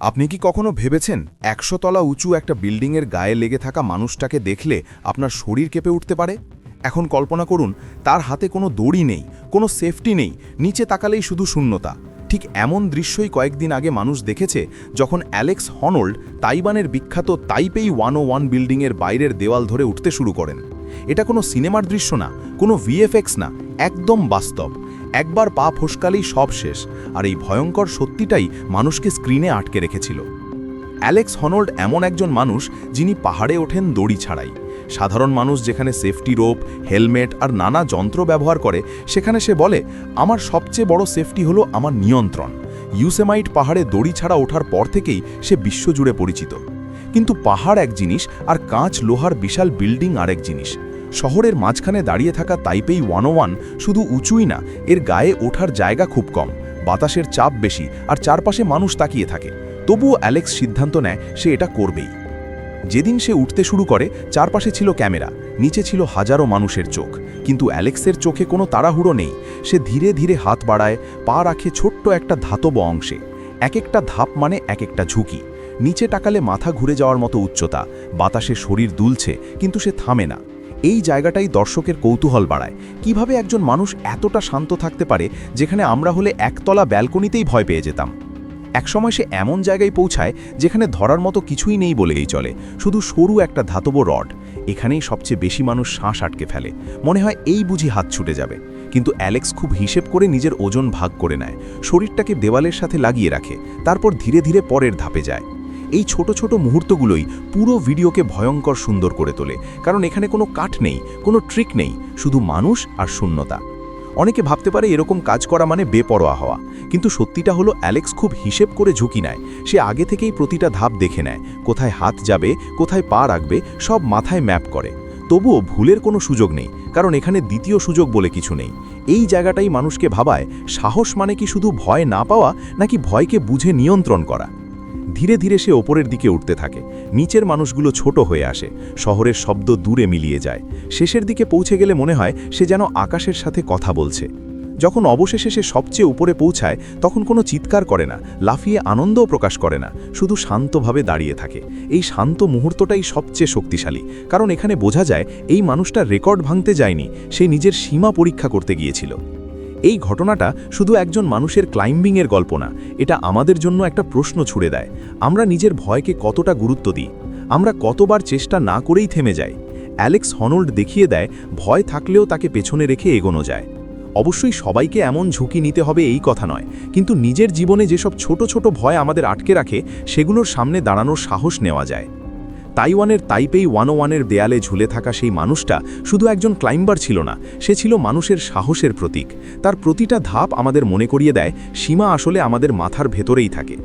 আপনি কি কখনো ভেবেছেন একশো তলা উঁচু একটা বিল্ডিংয়ের গায়ে লেগে থাকা মানুষটাকে দেখলে আপনার শরীর কেঁপে উঠতে পারে? এখন কল্পনা করুন, তার হাতে কোনো দড়ি নেই, কোনো সেফটি নেই, নিচে তাকালেই শুধু শূন্যতা। ঠিক এমন দৃশ্যই কয়েকদিন আগে মানুষ দেখেছে যখন অ্যালেক্স হনল্ড তাইবানের বিখ্যাত তাইপেই ওয়ান ও ওয়ান বিল্ডিংয়ের বাইরের দেওয়াল ধরে উঠতে শুরু করেন। এটা কোনো সিনেমার দৃশ্য না, কোনো ভিএফএক্স না, একদম বাস্তব। একবার পা ফসকালেই সব শেষ, আর এই ভয়ঙ্কর সত্যিটাই মানুষকে স্ক্রিনে আটকে রেখেছিল। অ্যালেক্স হনল্ড এমন একজন মানুষ যিনি পাহাড়ে ওঠেন দড়ি ছাড়াই। সাধারণ মানুষ যেখানে সেফটি রোপ, হেলমেট আর নানা যন্ত্র ব্যবহার করে, সেখানে সে বলে, আমার সবচেয়ে বড় সেফটি হলো আমার নিয়ন্ত্রণ। ইউসেমাইট পাহাড়ে দড়ি ছাড়া ওঠার পর থেকেই সে বিশ্বজুড়ে পরিচিত। কিন্তু পাহাড় এক জিনিস আর কাঁচ লোহার বিশাল বিল্ডিং আরেক জিনিস। শহরের মাঝখানে দাঁড়িয়ে থাকা তাইপেই ওয়ান শুধু উঁচুই না, এর গায়ে ওঠার জায়গা খুব কম। বাতাসের চাপ বেশি, আর চারপাশে মানুষ তাকিয়ে থাকে। তবুও অ্যালেক্স সিদ্ধান্ত নেয় সে এটা করবেই। যেদিন সে উঠতে শুরু করে, চারপাশে ছিল ক্যামেরা, নিচে ছিল হাজারো মানুষের চোখ। কিন্তু অ্যালেক্সের চোখে কোনো তাড়াহুড়ো নেই। সে ধীরে ধীরে হাত বাড়ায়, পা রাখে ছোট্ট একটা ধাতব অংশে। এক একটা ধাপ মানে এক একটা ঝুঁকি। নিচে টাকালে মাথা ঘুরে যাওয়ার মতো উচ্চতা। বাতাসে শরীর দুলছে, কিন্তু সে থামে না। এই জায়গাটাই দর্শকের কৌতূহল বাড়ায়। কীভাবে একজন মানুষ এতটা শান্ত থাকতে পারে, যেখানে আমরা হলে একতলা ব্যালকনিতেই ভয় পেয়ে যেতাম। একসময় সে এমন জায়গায় পৌঁছায়, যেখানে ধরার মতো কিছুই নেই বলেই চলে। শুধু সরু একটা ধাতব রড। এখানেই সবচেয়ে বেশি মানুষ শ্বাস আটকে ফেলে। মনে হয় এই বুঝি হাত ছুটে যাবে। কিন্তু অ্যালেক্স খুব হিসেব করে নিজের ওজন ভাগ করে নেয়। শরীরটাকে দেওয়ালের সাথে লাগিয়ে রাখে। তারপর ধীরে ধীরে পরের ধাপে যায়। এই ছোট ছোট মুহূর্তগুলোই পুরো ভিডিওকে ভয়ঙ্কর সুন্দর করে তোলে। কারণ এখানে কোনো কাঠ নেই, কোনো ট্রিক নেই, শুধু মানুষ আর শূন্যতা। অনেকে ভাবতে পারে এরকম কাজ করা মানে বেপরোয়া হওয়া। কিন্তু সত্যিটা হলো, অ্যালেক্স খুব হিসেব করে ঝুঁকি নেয়। সে আগে থেকেই প্রতিটা ধাপ দেখে নেয়, কোথায় হাত যাবে, কোথায় পা রাখবে, সব মাথায় ম্যাপ করে। তবুও ভুলের কোনো সুযোগ নেই, কারণ এখানে দ্বিতীয় সুযোগ বলে কিছু নেই। এই জায়গাটাই মানুষকে ভাবায়, সাহস মানে কি শুধু ভয় না পাওয়া, নাকি ভয়কে বুঝে নিয়ন্ত্রণ করা? ধীরে ধীরে সে ওপরের দিকে উঠতে থাকে। নিচের মানুষগুলো ছোট হয়ে আসে। শহরের শব্দ দূরে মিলিয়ে যায়। শেষের দিকে পৌঁছে গেলে মনে হয় সে যেন আকাশের সাথে কথা বলছে। যখন অবশেষে সে সবচেয়ে উপরে পৌঁছায়, তখন কোনো চিৎকার করে না, লাফিয়ে আনন্দও প্রকাশ করে না, শুধু শান্তভাবে দাঁড়িয়ে থাকে। এই শান্ত মুহূর্তটাই সবচেয়ে শক্তিশালী, কারণ এখানে বোঝা যায় এই মানুষটা রেকর্ড ভাঙতে যায়নি, সে নিজের সীমা পরীক্ষা করতে গিয়েছিল। এই ঘটনাটা শুধু একজন মানুষের ক্লাইম্বিংয়ের গল্প না, এটা আমাদের জন্য একটা প্রশ্ন ছুড়ে দেয়। আমরা নিজের ভয়কে কতটা গুরুত্ব দিই? আমরা কতবার চেষ্টা না করেই থেমে যাই? অ্যালেক্স হনল্ড দেখিয়ে দেয়, ভয় থাকলেও তাকে পেছনে রেখে এগোনো যায়। অবশ্যই সবাইকে এমন ঝুঁকি নিতে হবে এই কথা নয়, কিন্তু নিজের জীবনে যেসব ছোট ছোট ভয় আমাদের আটকে রাখে, সেগুলোর সামনে দাঁড়ানোর সাহস নেওয়া যায়। তাইওয়ানের তাইপেই ওয়ান ওয়ানের দেয়ালে ঝুলে থাকা সেই মানুষটা শুধু একজন ক্লাইম্বার ছিল না, সে ছিল মানুষের সাহসের প্রতীক। তার প্রতিটা ধাপ আমাদের মনে করিয়ে দেয়, সীমা আসলে আমাদের মাথার ভেতরেই থাকে।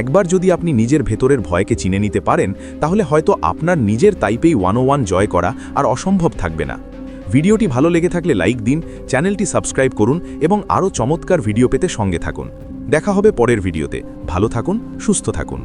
একবার যদি আপনি নিজের ভেতরের ভয়কে চিনে নিতে পারেন, তাহলে হয়তো আপনার নিজের তাইপেই ওয়ান ওয়ান জয় করা আর অসম্ভব থাকবে না। ভিডিওটি ভালো লেগে থাকলে লাইক দিন, চ্যানেলটি সাবস্ক্রাইব করুন এবং আরও চমৎকার ভিডিও পেতে সঙ্গে থাকুন। দেখা হবে পরের ভিডিওতে। ভালো থাকুন, সুস্থ থাকুন।